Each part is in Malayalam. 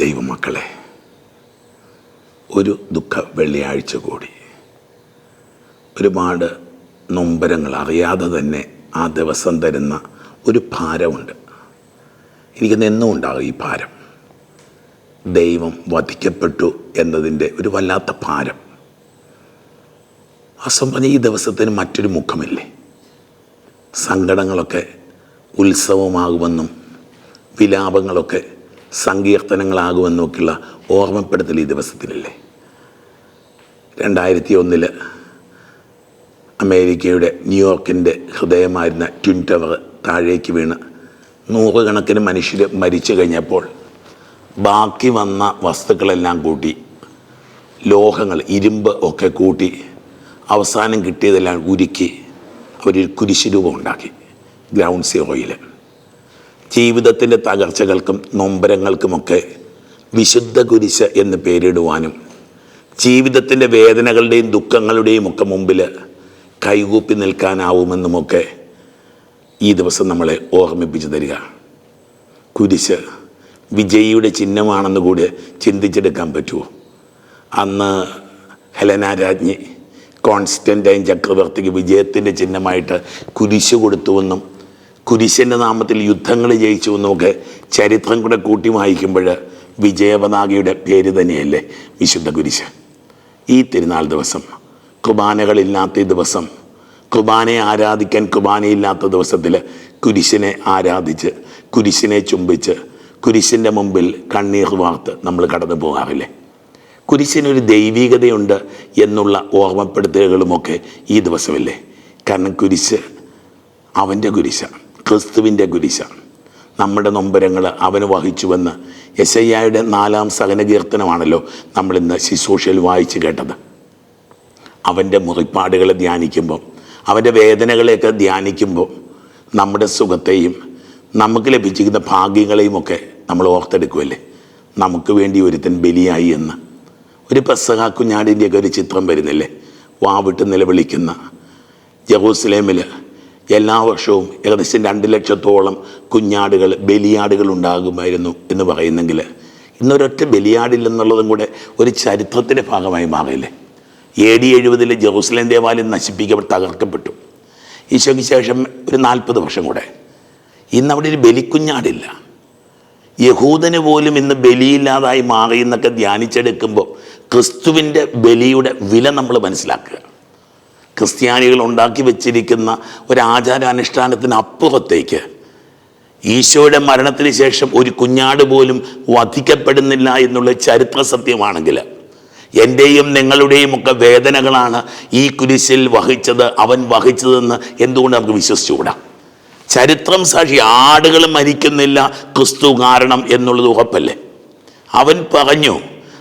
ദൈവമക്കളെ ഒരു ദുഃഖ വെള്ളിയാഴ്ച കൂടി. ഒരുപാട് നൊമ്പരങ്ങൾ അറിയാതെ തന്നെ ആ ദിവസം തരുന്ന ഒരു ഭാരമുണ്ട്. എനിക്ക് നിന്നും ഉണ്ടാകും ഈ ഭാരം. ദൈവം വധിക്കപ്പെട്ടു എന്നതിന്റെ ഒരു വല്ലാത്ത ഭാരം. അസം പറഞ്ഞ ഈ ദിവസത്തിന് മറ്റൊരു മുഖമില്ലേ? സങ്കടങ്ങളൊക്കെ ഉത്സവമാകുമെന്നും വിലാപങ്ങളൊക്കെ സങ്കീർത്തനങ്ങളാകുമെന്നൊക്കെയുള്ള ഓർമ്മപ്പെടുത്തൽ ഈ ദിവസത്തിലല്ലേ? രണ്ടായിരത്തി ഒന്നിൽ അമേരിക്കയുടെ ന്യൂയോർക്കിന്റെ ഹൃദയമായിരുന്ന ട്വിൻ ടവർ താഴേക്ക് വീണ് നൂറുകണക്കിന് മനുഷ്യർ മരിച്ചു കഴിഞ്ഞപ്പോൾ ബാക്കി വന്ന വസ്തുക്കളെല്ലാം കൂട്ടി ലോഹങ്ങൾ ഇരുമ്പ് ഒക്കെ കൂട്ടി അവസാനം കിട്ടിയതെല്ലാം ഉരുക്കി അവരൊരു കുരിശ് രൂപം ഉണ്ടാക്കി. ഗ്രൗണ്ട് സീറോയിൽ ജീവിതത്തിന്റെ തകർച്ചകൾക്കും നൊമ്പരങ്ങൾക്കുമൊക്കെ വിശുദ്ധ കുരിശ് എന്ന് പേരിടുവാനും ജീവിതത്തിന്റെ വേദനകളുടെയും ദുഃഖങ്ങളുടെയും ഒക്കെ മുമ്പിൽ കൈകൂപ്പി നിൽക്കാനാവുമെന്നുമൊക്കെ ഈ ദിവസം നമ്മളെ ഓർമ്മിപ്പിച്ചു തരിക. കുരിശ് വിജയിയുടെ ചിഹ്നമാണെന്ന് കൂടി ചിന്തിച്ചെടുക്കാൻ പറ്റുമോ? അന്ന് ഹെലന രാജ്ഞി കോൺസ്റ്റന്റൈൻ ചക്രവർത്തിക്ക് വിജയത്തിന്റെ ചിഹ്നമായിട്ട് കുരിശ് കൊടുത്തുവെന്നും കുരിശിന്റെ നാമത്തിൽ യുദ്ധങ്ങൾ ജയിച്ചു എന്നൊക്കെ ചരിത്രം കൂടെ കൂട്ടി വായിക്കുമ്പോൾ വിജയപതാകയുടെ പേര് തന്നെയല്ലേ വിശുദ്ധ കുരിശ്. ഈ തിരുനാൾ ദിവസം കുബാനകളില്ലാത്ത ദിവസം കുബാനയെ ആരാധിക്കാൻ കുബാനയില്ലാത്ത ദിവസത്തിൽ കുരിശിനെ ആരാധിച്ച് കുരിശിനെ ചുംബിച്ച് കുരിശിന്റെ മുമ്പിൽ കണ്ണീർ വാർത്ത് നമ്മൾ കടന്നു പോകാറില്ലേ? കുരിശിനൊരു ദൈവികതയുണ്ട് എന്നുള്ള ഓർമ്മപ്പെടുത്തലുകളുമൊക്കെ ഈ ദിവസമല്ലേ? കാരണം കുരിശ് അവന്റെ കുരിശാണ്. ക്രിസ്തുവിന്റെ കുരിശ നമ്മുടെ നൊമ്പരങ്ങൾ അവന് വഹിച്ചുവെന്ന് യശയ്യായുടെ നാലാം സഹനകീർത്തനമാണല്ലോ നമ്മളിന്ന് ശുശ്രൂഷയിൽ വായിച്ചു കേട്ടത്. അവന്റെ മുറിപ്പാടുകളെ ധ്യാനിക്കുമ്പോൾ അവന്റെ വേദനകളെയൊക്കെ ധ്യാനിക്കുമ്പോൾ നമ്മുടെ സുഖത്തെയും നമുക്ക് ലഭിച്ചിരിക്കുന്ന ഭാഗ്യങ്ങളെയും ഒക്കെ നമ്മൾ ഓർത്തെടുക്കുമല്ലേ നമുക്ക് വേണ്ടി ഒരുത്തൻ ബലിയായി എന്ന്. ഒരു പെസഹ കുഞ്ഞാടിന്റെയൊക്കെ ഒരു ചിത്രം വരുന്നില്ലേ? വാവിട്ട് നിലവിളിക്കുന്ന ജെറൂസലേമിൽ എല്ലാ വർഷവും ഏകദേശം രണ്ട് ലക്ഷത്തോളം കുഞ്ഞാടുകൾ ബലിയാടുകൾ ഉണ്ടാകുമായിരുന്നു എന്ന് പറയുന്നെങ്കിൽ ഇന്നൊരൊറ്റ ബലിയാടില്ലെന്നുള്ളതും കൂടെ ഒരു ചരിത്രത്തിന്റെ ഭാഗമായി മാറിയില്ലേ എ ഡി എഴുപതിൽ ജെറൂസലേം ദേവാലയം നശിപ്പിക്കപ്പെട്ട് തകർക്കപ്പെട്ടു. ഈശോയ്ക്ക് ശേഷം ഒരു നാൽപ്പത് വർഷം കൂടെ. ഇന്ന് അവിടെ ഒരു ബലിക്കുഞ്ഞാടില്ല. യഹൂദന് പോലും ഇന്ന് ബലിയില്ലാതായി മാറി എന്നൊക്കെ ധ്യാനിച്ചെടുക്കുമ്പോൾ ക്രിസ്തുവിന്റെ ബലിയുടെ വില നമ്മൾ മനസ്സിലാക്കുക. ക്രിസ്ത്യാനികൾ ഉണ്ടാക്കി വെച്ചിരിക്കുന്ന ഒരു ആചാരാനുഷ്ഠാനത്തിന് അപ്പുറത്തേക്ക് ഈശോയുടെ മരണത്തിന് ശേഷം ഒരു കുഞ്ഞാട് പോലും വധിക്കപ്പെടുന്നില്ല എന്നുള്ള ചരിത്ര സത്യമാണെങ്കിൽ എന്റെയും നിങ്ങളുടെയും ഒക്കെ വേദനകളാണ് ഈ കുരിശിൽ വഹിച്ചത് അവൻ വഹിച്ചതെന്ന് എന്തുകൊണ്ട് നമുക്ക് വിശ്വസിച്ചുകൂടാ? ചരിത്രം സാക്ഷി ആടുകൾ മരിക്കുന്നില്ല ക്രിസ്തു കാരണം എന്നുള്ളത് ഉറപ്പല്ലേ? അവൻ പറഞ്ഞു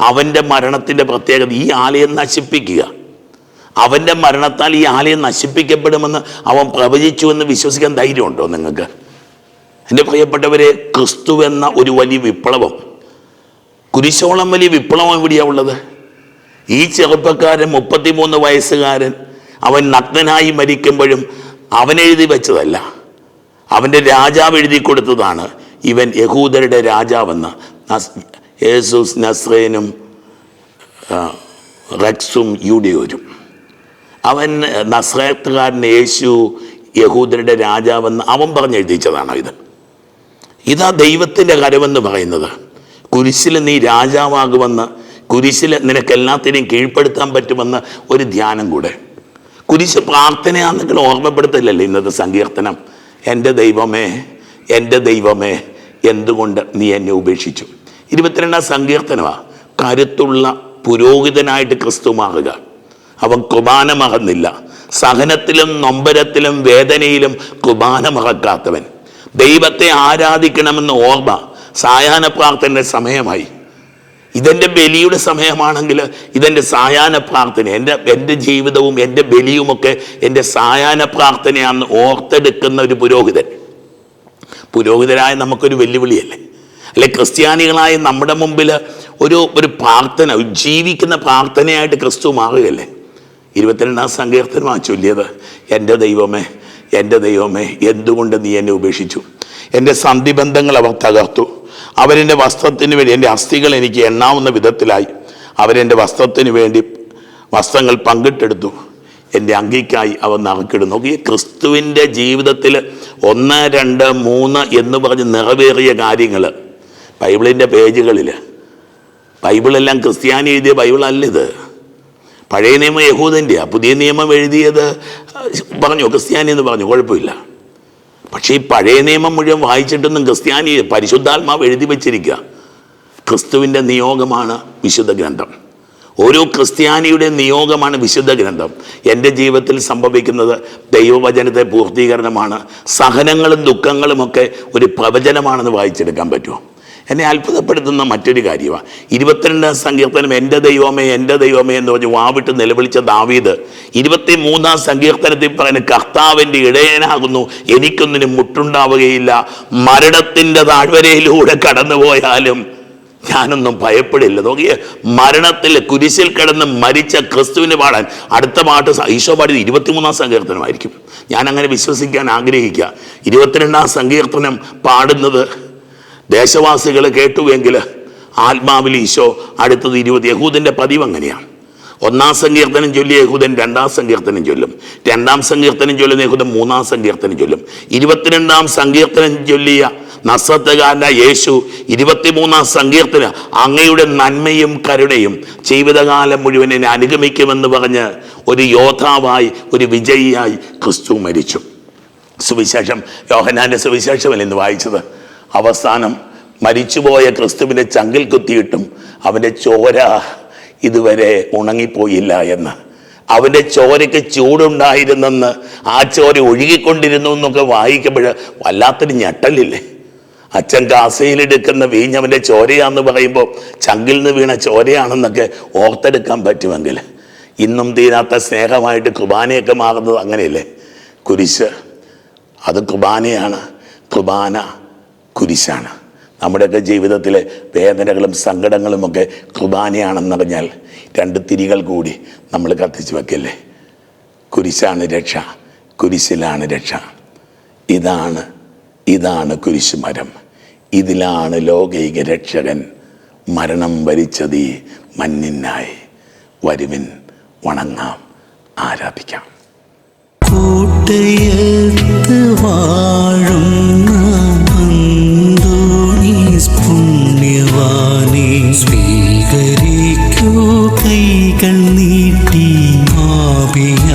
അവന്റെ മരണത്തിന്റെ പ്രത്യേകത ഈ ആലയം നശിപ്പിക്കുക. അവന്റെ മരണത്താൽ ഈ ആലയം നശിപ്പിക്കപ്പെടുമെന്ന് അവൻ പ്രവചിച്ചുവെന്ന് വിശ്വസിക്കാൻ ധൈര്യമുണ്ടോ നിങ്ങൾക്ക്? എന്റെ പ്രിയപ്പെട്ടവരെ ക്രിസ്തു എന്ന ഒരു വലിയ വിപ്ലവം. കുരിശോളം വലിയ വിപ്ലവം എവിടെയാണ് ഉള്ളത്? ഈ ചെറുപ്പക്കാരൻ മുപ്പത്തിമൂന്ന് വയസ്സുകാരൻ അവൻ നഗ്നനായി മരിക്കുമ്പോഴും അവൻ എഴുതി വെച്ചതല്ല. അവന്റെ രാജാവ് എഴുതി കൊടുത്തതാണ്. ഇവൻ യഹൂദരുടെ രാജാവെന്ന്. യേസൂസ് നസ്രേനും റെക്സും യൂഡിയോരും. അവൻ നസ്രേത്തുകാരൻ യേശു യഹൂദരുടെ രാജാവെന്ന് അവൻ പറഞ്ഞെഴുതിച്ചതാണോ ഇത്. ഇതാ ദൈവത്തിന്റെ കരമെന്ന് പറയുന്നത്. കുരിശിൽ നീ രാജാവാകുമെന്ന് കുരിശിൽ നിനക്ക് എല്ലാത്തിനെയും കീഴ്പ്പെടുത്താൻ പറ്റുമെന്ന് ഒരു ധ്യാനം കൂടെ. കുരിശ് പ്രാർത്ഥനയാണെങ്കിൽ ഓർമ്മപ്പെടുത്തില്ലല്ലേ ഇന്നത്തെ സങ്കീർത്തനം. എന്റെ ദൈവമേ എന്റെ ദൈവമേ എന്തുകൊണ്ട് നീ എന്നെ ഉപേക്ഷിച്ചു? ഇരുപത്തിരണ്ടാം സങ്കീർത്തനമാണ് കരുത്തുള്ള പുരോഹിതനായിട്ട് ക്രിസ്തു മാറുക. അവൻ കുമാനമകന്നില്ല. സഹനത്തിലും നൊമ്പരത്തിലും വേദനയിലും കുമാനമകക്കാത്തവൻ. ദൈവത്തെ ആരാധിക്കണമെന്ന് ഓർമ്മ സായാഹ്ന പ്രാർത്ഥനയുടെ സമയമായി. ഇതെന്റെ ബലിയുടെ സമയമാണെങ്കിൽ ഇതെന്റെ സായാഹ്ന പ്രാർത്ഥന എന്റെ എന്റെ ജീവിതവും എന്റെ ബലിയുമൊക്കെ എന്റെ സായാഹ്ന പ്രാർത്ഥനയാണെന്ന് ഓർത്തെടുക്കുന്ന ഒരു പുരോഹിതൻ. പുരോഹിതരായ നമുക്കൊരു വെല്ലുവിളിയല്ലേ? അല്ലെ ക്രിസ്ത്യാനികളായ നമ്മുടെ മുമ്പിൽ ഒരു ഒരു പ്രാർത്ഥന ജീവിക്കുന്ന പ്രാർത്ഥനയായിട്ട് ക്രിസ്തു മാറുകയല്ലേ? ഇരുപത്തിരണ്ടാം സങ്കീർത്തനമാണ് ചൊല്ലിയത്. എന്റെ ദൈവമേ എന്റെ ദൈവമേ എന്തുകൊണ്ട് നീ എന്നെ ഉപേക്ഷിച്ചു? എന്റെ സന്ധിബന്ധങ്ങൾ അവർ തകർത്തു. അവരെന്റെ വസ്ത്രത്തിന് വേണ്ടി എന്റെ അസ്ഥികൾ എനിക്ക് എണ്ണാവുന്ന വിധത്തിലായി. അവരെന്റെ വസ്ത്രത്തിന് വേണ്ടി വസ്ത്രങ്ങൾ പങ്കിട്ടെടുത്തു. എന്റെ അങ്കിക്കായി അവ നറുക്കിടുന്നു. നോക്കി ക്രിസ്തുവിന്റെ ജീവിതത്തിൽ ഒന്ന് രണ്ട് മൂന്ന് എന്ന് പറഞ്ഞ് നിറവേറിയ കാര്യങ്ങൾ ബൈബിളിന്റെ പേജുകളിൽ. ബൈബിളെല്ലാം ക്രിസ്ത്യാനി എഴുതിയ ബൈബിളല്ല ഇത്. പഴയ നിയമം യഹൂദന്റെയാണ് പുതിയ നിയമം എഴുതിയത് പറഞ്ഞു ക്രിസ്ത്യാനി എന്ന് പറഞ്ഞു കുഴപ്പമില്ല. പക്ഷേ ഈ പഴയ നിയമം മുഴുവൻ വായിച്ചിട്ടൊന്നും ക്രിസ്ത്യാനി പരിശുദ്ധാത്മാവ് എഴുതി വച്ചിരിക്കുക. ക്രിസ്തുവിന്റെ നിയോഗമാണ് വിശുദ്ധ ഗ്രന്ഥം. ഓരോ ക്രിസ്ത്യാനിയുടെ നിയോഗമാണ് വിശുദ്ധ ഗ്രന്ഥം. എന്റെ ജീവിതത്തിൽ സംഭവിക്കുന്നത് ദൈവവചനത്തെ പൂർത്തീകരണമാണ്. സഹനങ്ങളും ദുഃഖങ്ങളുമൊക്കെ ഒരു പ്രവചനമാണെന്ന് വായിച്ചെടുക്കാൻ പറ്റുമോ? എന്നെ അത്ഭുതപ്പെടുത്തുന്ന മറ്റൊരു കാര്യമാണ് ഇരുപത്തിരണ്ടാം സങ്കീർത്തനം എന്റെ ദൈവമേ എന്റെ ദൈവമേ എന്ന് പറഞ്ഞ് വാവിട്ട് നിലവിളിച്ച ദാവീദ് ഇരുപത്തി മൂന്നാം സങ്കീർത്തനത്തിൽ പറയുന്ന കർത്താവിന്റെ ഇടയനാകുന്നു. എനിക്കൊന്നിനും മുട്ടുണ്ടാവുകയില്ല. മരണത്തിന്റെ താഴ്വരയിലൂടെ കടന്നുപോയാലും ഞാനൊന്നും ഭയപ്പെടില്ല. നോക്കിയേ മരണത്തിൽ കുരിശിൽ കിടന്ന് മരിച്ച ക്രിസ്തുവിനെ പാടാൻ അടുത്ത പാട്ട് ഈശോ പാടിയത് ഇരുപത്തിമൂന്നാം സങ്കീർത്തനമായിരിക്കും. ഞാൻ അങ്ങനെ വിശ്വസിക്കാൻ ആഗ്രഹിക്കുക. ഇരുപത്തിരണ്ടാം സങ്കീർത്തനം പാടുന്നത് ദേശവാസികൾ കേട്ടുവെങ്കിൽ ആത്മാവിൽ ഈശോ അടുത്തത് ഇരുപത് യഹൂദിന്റെ പതിവ് അങ്ങനെയാണ്. ഒന്നാം സങ്കീർത്തനം ചൊല്ലി യഹൂദൻ രണ്ടാം സങ്കീർത്തനം ചൊല്ലും. രണ്ടാം സങ്കീർത്തനം ചൊല്ലുന്ന യഹൂദൻ മൂന്നാം സങ്കീർത്തനം ചൊല്ലും. ഇരുപത്തിരണ്ടാം സങ്കീർത്തനം ചൊല്ലിയ നസത്തുകാരന യേശു ഇരുപത്തിമൂന്നാം സങ്കീർത്തന അങ്ങയുടെ നന്മയും കരുണയും ജീവിതകാലം മുഴുവൻ എന്നെ അനുഗമിക്കുമെന്ന് പറഞ്ഞ് ഒരു യോദ്ധാവായി ഒരു വിജയിയായി ക്രിസ്തു മരിച്ചു. സുവിശേഷം യോഹനാന്റെ സുവിശേഷമല്ല ഇന്ന് വായിച്ചത്? അവസാനം മരിച്ചുപോയ ക്രിസ്തുവിനെ ചങ്കിൽ കുത്തിയിട്ടും അവന്റെ ചോര ഇതുവരെ ഉണങ്ങിപ്പോയില്ല എന്ന്. അവന്റെ ചോരയ്ക്ക് ചൂടുണ്ടായിരുന്നെന്ന് ആ ചോര ഒഴുകിക്കൊണ്ടിരുന്നു എന്നൊക്കെ വായിക്കുമ്പോൾ വല്ലാത്തൊരു ഞെട്ടലില്ലേ? അച്ഛൻ കാസയിലെടുക്കുന്ന വീഞ്ഞവന്റെ ചോരയാന്ന് പറയുമ്പോൾ ചങ്കിൽ നിന്ന് വീണ ചോരയാണെന്നൊക്കെ ഓർത്തെടുക്കാൻ പറ്റുമെങ്കിൽ. ഇന്നും തീരാത്ത സ്നേഹമായിട്ട് കുർബാനയൊക്കെ മാറുന്നത് അങ്ങനെയല്ലേ? കുരിശ് അത് കുർബാനയാണ്. കുർബാന കുരിശാണ്. നമ്മുടെയൊക്കെ ജീവിതത്തിലെ വേദനകളും സങ്കടങ്ങളുമൊക്കെ കുർബാനയാണെന്നറിഞ്ഞാൽ രണ്ട് തിരികൾ കൂടി നമ്മൾ കത്തിച്ചു വെക്കല്ലേ? കുരിശാണ് രക്ഷ കുരിശിലാണ് രക്ഷ. ഇതാണ് ഇതാണ് കുരിശുമരം ഇതിലാണ് ലോകൈക രക്ഷകൻ മരണം വരിച്ചത് മഞ്ഞിനായി. വരുവിൻ വണങ്ങാം ആരാധിക്കാം. കൂട്ടയത്ത് നീ സ്വീകരിക്കൂ കൈകൾ നീട്ടി ആപിയ